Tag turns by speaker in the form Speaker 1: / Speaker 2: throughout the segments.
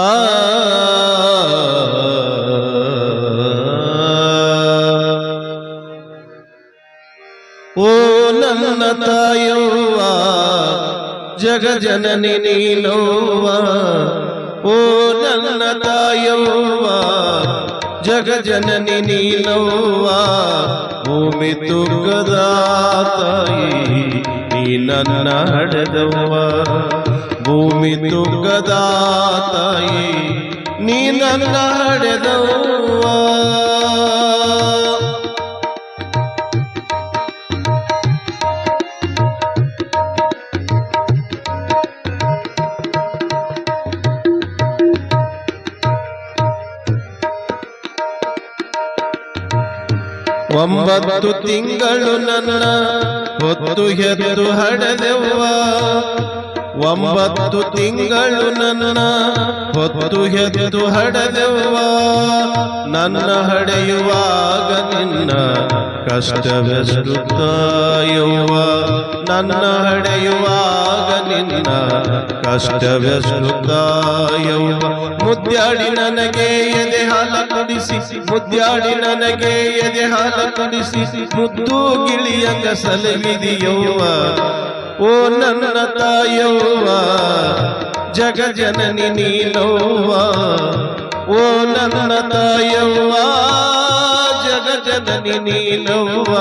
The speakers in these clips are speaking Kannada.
Speaker 1: ಆ ಓ ನನ್ನ ತಾಯವ್ವ ಜಗ ಜನನಿ ನೀನವ್ವ ಓ ನನ್ನ ತಾಯವ್ವ ಜಗ ಜನನಿ ನೀನವ್ವ ಭೂಮಿ ತುಗ್ಗದ ತಾಯಿ ನೀ ನನ್ನ ಹಡೆದವ್ವ ಭೂಮಿ ತುಗ್ಗದ ತಾಯಿ ನೀ ನನ್ನ ಹಡೆದವ್ವ ಒಂಬತ್ತು ತಿಂಗಳು ನನ್ನ ಹೊತ್ತು ಹೆತ್ತು ಹಡೆದೆವ್ವ. ಒಂಬತ್ತು ತಿಂಗಳು ನನ್ನ ಹೊತ್ತು ಹೆತ್ತು ಹಡೆದೆವ್ವ. ನನ್ನ ಹಡೆಯುವಾಗ ನಿನ್ನ ಕಷ್ಟವೆಷ್ಟು ನನ್ನ ಹಡೆಯುವಾಗ ನಿನ್ನ ಕಷ್ಟವೆಷ್ಟು ಮುದ್ದಾಡಿ ನನಗೆ ಎದೆ ಹಾಲ ಕುಡಿಸಿ ಮುದ್ಯಾಡಿ ನನಗೆ ಎದೆ ಹಾಲ ಕುಡಿಸಿ ಮುದ್ದು ಗಿಳಿಯಂಗ ಸಲಹಿದಿಯವ್ವ ಓ ನನ್ನ ತಾಯವ್ವ ಜಗ ಜನನಿ ನೀನವ್ವ. ಓ ನನ್ನ ತಾಯವ್ವ ಜಗ ಜನನಿ ನೀನವ್ವ.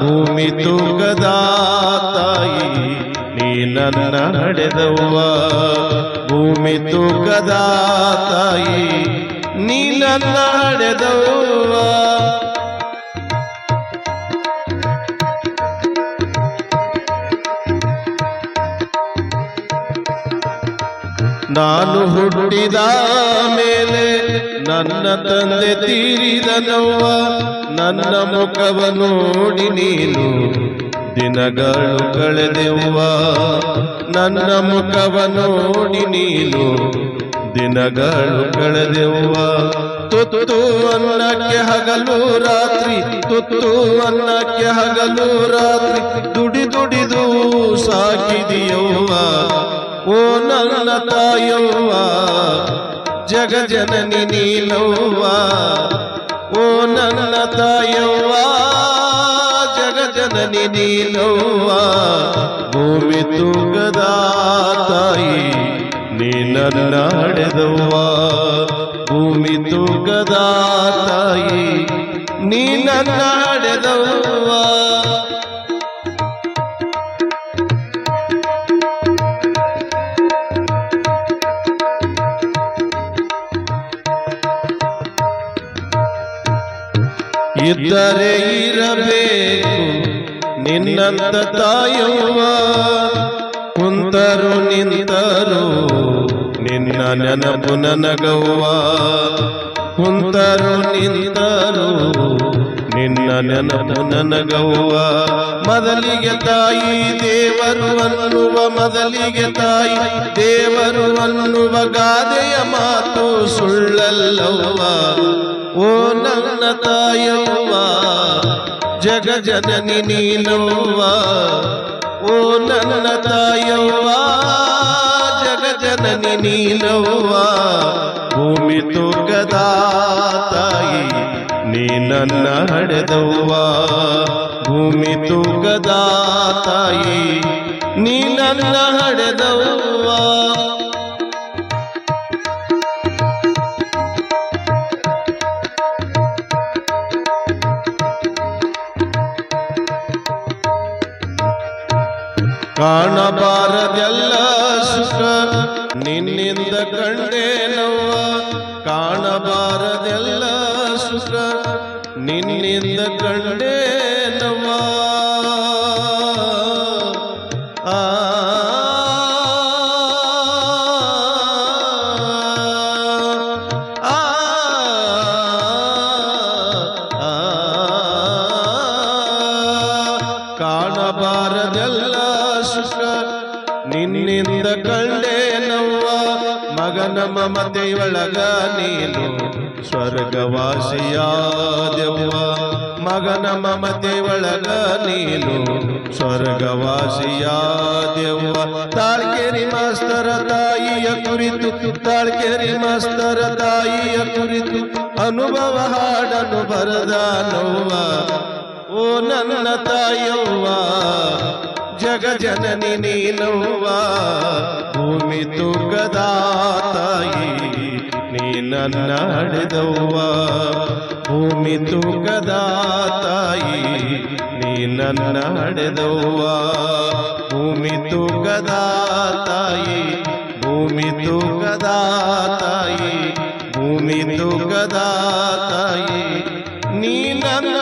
Speaker 1: ಭೂಮಿ ತೂಗದ ತಾಯಿ, ನೀ ನನ್ನ ನಡೆದವ್ವ. ಭೂಮಿ ತೂಗದ ತಾಯಿ, ನೀ ನನ್ನ ನಡೆದವ್ವ. ನಾನು ಹುಟ್ಟಿದ ಮೇಲೆ ನನ್ನ ತಂದೆ ತೀರಿದನವ್ವ. ನನ್ನ ಮುಖವ ನೋಡಿ ನೀನು ದಿನಗಳು ಕಳೆದೆವ್ವ. ನನ್ನ ಮುಖವ ನೋಡಿ ನೀನು ದಿನಗಳು ಕಳೆದೆವ್ವ. ತುತ್ತು ಅನ್ನಕ್ಕೆ ಹಗಲು ರಾತ್ರಿ, ತುತ್ತು ಅನ್ನಕ್ಕೆ ಹಗಲು ರಾತ್ರಿ. ದುಡಿ ದುಡಿದು ಸಾಕಿದೆಯವ್ವ ಓ ನನ್ನ ತಾಯವ್ವ, ಜಗ ಜನನಿ ನೀನವ್ವ. ಓ ನನ್ನ ತಾಯವ್ವ, ಜಗ ಜನನಿ ನೀನವ್ವ. ಭೂಮಿ ತೂಗದ ತಾಯಿ, ನೀ ನನ್ನ ಭೂಮಿ ತೂಗದ ತಾಯಿ, ನೀ ನನ್ನ ಇದ್ದರೆ ಇರಬೇಕು ನಿನ್ನಂತ ತಾಯವ್ವ. ಕುಂತರು ನಿಂತರು ನಿನ್ನ ನೆನಪು ನನಗವ್ವ. ಕುಂತರು ನಿಂತರು ನಿನ್ನ ನೆನಪು ನನಗವ್ವ. ಮೊದಲಿಗೆ ತಾಯಿ ದೇವರು ಅನ್ನುವ, ಮೊದಲಿಗೆ ತಾಯಿ ದೇವರು ಅನ್ನುವ ಗಾದೆಯ ಮಾತು ಸುಳ್ಳಲ್ಲವ್ವ. ಓ ನನ್ನ ತಾಯವ್ವ ಜಗ ಜನನಿ ನೀನವ್ವ ಓ ನನ್ನ ತಾಯವ್ವ, ಜಗ ಜನನಿ ನೀನವ್ವ ಭೂಮಿ ತೂಗದ ತಾಯಿ, ನೀ ನನ್ನ ಹಡೆದವ್ವ. ಭೂಮಿ ತೂಗದ ತಾಯಿ, ನೀ ನನ್ನ ಹಡೆದವ್ವ. ಕಾಣಬಾರದೆಲ್ಲ ಸುಖ. ನಿನ್ನಿಂದ ಕಂಡೇನವ್ವ ಕಾಣಬಾರದೆಲ್ಲ ಸುಖ. ನಿನ್ನಿಂದ ಕಂಡೇನವ್ವ ಆ. ಕಾಣಬಾರದೆಲ್ಲ ಸುಖ ನಿನ್ನಿಂದ ಕಂಡೇನವ್ವ ಮಗನ ಮಮತೆಯೊಳಗ ನೀನು ಸ್ವರ್ಗವಾಸಿಯಾದೆವ್ವ. ಮಗನ ಮಮತೆಯೊಳಗ ನೀನು ಸ್ವರ್ಗವಾಸಿಯಾದೆವ್ವ. ತಾಳ್ಕೆರಿ ಮಾಸ್ತರ ತಾಯಿಯ ಕುರಿತು, ತಾಳ್ಕೆರಿ ಮಾಸ್ತರ ತಾಯಿಯ ಕುರಿತು ಅನುಭವ ಹಾಡನು ಬರದಾನವ್ವ ಓ ನನ್ನ ತಾಯವ್ವ ನೀನವ್ವ ಭೂಮಿ ತೂಕದ ತಾಯಿ ನೀ ನನ್ನ ಹಡೆದವ್ವ ಭೂಮಿ ತೂಕದ ನೀ ನನ್ನ ಹಡೆದವ್ವ ಭೂಮಿ ತೂಕದ ಭೂಮಿ ತೂಕದ ಭೂಮಿ ತೂಕದ ನೀ ನನ್ನ